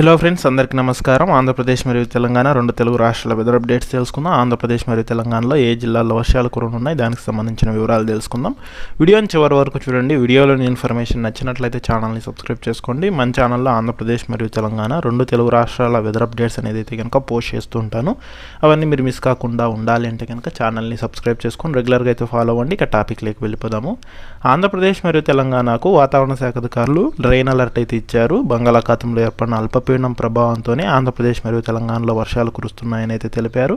Hello friends అందరికీ నమస్కారం. ఆంధ్రప్రదేశ్ మరియు తెలంగాణ రెండు తెలుగు రాష్ట్రాల వెదర్ అప్డేట్స్ తెలుసుకుందాం. ఆంధ్రప్రదేశ్ మరియు తెలంగాణలో ఏ జిల్లాల్లో వర్షాలు కురనున్నాయి దానికి సంబంధించిన వివరాలు తెలుసుకుందాం. వీడియోని చివరి వరకు చూడండి వీడియోలోని ఇన్ఫర్మేషన్ నచ్చినట్లయితే ఛానల్ని సబ్స్క్రైబ్ చేసుకోండి. మన ఛానల్లో ఆంధ్రప్రదేశ్ మరియు తెలంగాణ రెండు తెలుగు రాష్ట్రాల వెదర్ అప్డేట్స్ అనేది అయితే కనుక పోస్ట్ చేస్తూ ఉంటాను. అవన్నీ మీరు మిస్ కాకుండా ఉండాలి అంటే కనుక ఛానల్ని సబ్స్క్రైబ్ చేసుకొని రెగ్యులర్గా అయితే ఫాలో అవ్వండి. ఇక టాపిక్లోకి వెళ్ళిపోదాము. ఆంధ్రప్రదేశ్ మరియు తెలంగాణకు వాతావరణ శాఖ అధికారులు రెయిన్ అలర్ట్ అయితే ఇచ్చారు. బంగాళాఖాతంలో ఏర్పడిన అల్ప అల్పపీడనం ప్రభావంతోనే ఆంధ్రప్రదేశ్ మరియు తెలంగాణలో వర్షాలు కురుస్తున్నాయని అయితే తెలిపారు.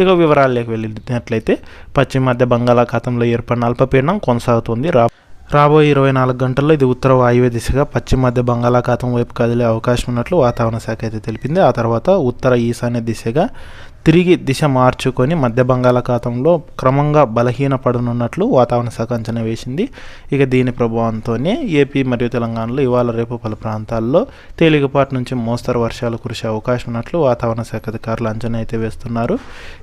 ఇక వివరాల్లోకి వెళ్ళినట్లయితే పశ్చిమ మధ్య బంగాళాఖాతంలో ఏర్పడిన అల్పపీడనం కొనసాగుతుంది. రా రాబోయే ఇరవై నాలుగు గంటల్లో ఇది ఉత్తర వాయువ్య దిశగా పశ్చిమ మధ్య బంగాళాఖాతం వైపు కదిలే అవకాశం ఉన్నట్లు వాతావరణ శాఖ అయితే తెలిపింది. ఆ తర్వాత ఉత్తర ఈశాన్య దిశగా తిరిగి దిశ మార్చుకొని మధ్య బంగాళాఖాతంలో క్రమంగా బలహీనపడనున్నట్లు వాతావరణ శాఖ అంచనా వేసింది. ఇక దీని ప్రభావంతోనే ఏపీ మరియు తెలంగాణలో ఇవాళ రేపు పలు ప్రాంతాల్లో తేలికపాటి నుంచి మోస్తరు వర్షాలు కురిసే అవకాశం ఉన్నట్లు వాతావరణ శాఖ అధికారులు అంచనా అయితే వేస్తున్నారు.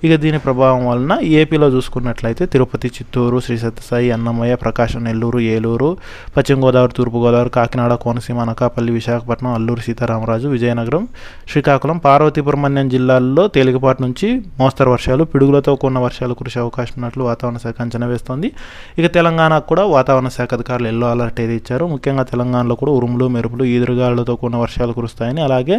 ఇక దీని ప్రభావం వలన ఏపీలో చూసుకున్నట్లయితే తిరుపతి చిత్తూరు శ్రీ సత్యసాయి అన్నమయ్య ప్రకాశం నెల్లూరు ఏలూరు పశ్చిమ గోదావరి తూర్పుగోదావరి కాకినాడ కోనసీమ అనకాపల్లి విశాఖపట్నం అల్లూరు సీతారామరాజు విజయనగరం శ్రీకాకుళం పార్వతీపురం అన్యం జిల్లాల్లో తేలికపాటి నుంచి మోస్తరు వర్షాలు పిడుగులతో కూడిన వర్షాలు కురిసే అవకాశం ఉన్నట్లు వాతావరణ శాఖ అంచనా వేస్తోంది. ఇక తెలంగాణకు కూడా వాతావరణ శాఖ అధికారులు ఎల్లో అలర్ట్ అయితే ఇచ్చారు. ముఖ్యంగా తెలంగాణలో కూడా ఉరుములు మెరుపులు ఈదురుగాలులతో కూడిన వర్షాలు కురుస్తాయని అలాగే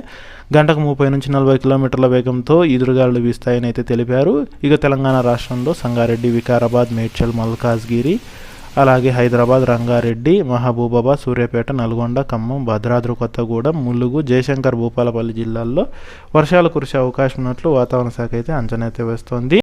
గంటకు ముప్పై నుంచి నలభై కిలోమీటర్ల వేగంతో ఈదురుగాలు వీస్తాయని అయితే తెలిపారు. ఇక తెలంగాణ రాష్ట్రంలో సంగారెడ్డి వికారాబాద్ మేడ్చల్ మల్కాజ్గిరి అలాగే హైదరాబాద్ రంగారెడ్డి మహబూబాబాద్ సూర్యాపేట నల్గొండ ఖమ్మం భద్రాద్రి కొత్తగూడెం ములుగు జయశంకర్ భూపాలపల్లి జిల్లాల్లో వర్షాలు కురిసే అవకాశం ఉన్నట్లు వాతావరణ శాఖ అయితే అంచనా అయితే వేస్తోంది.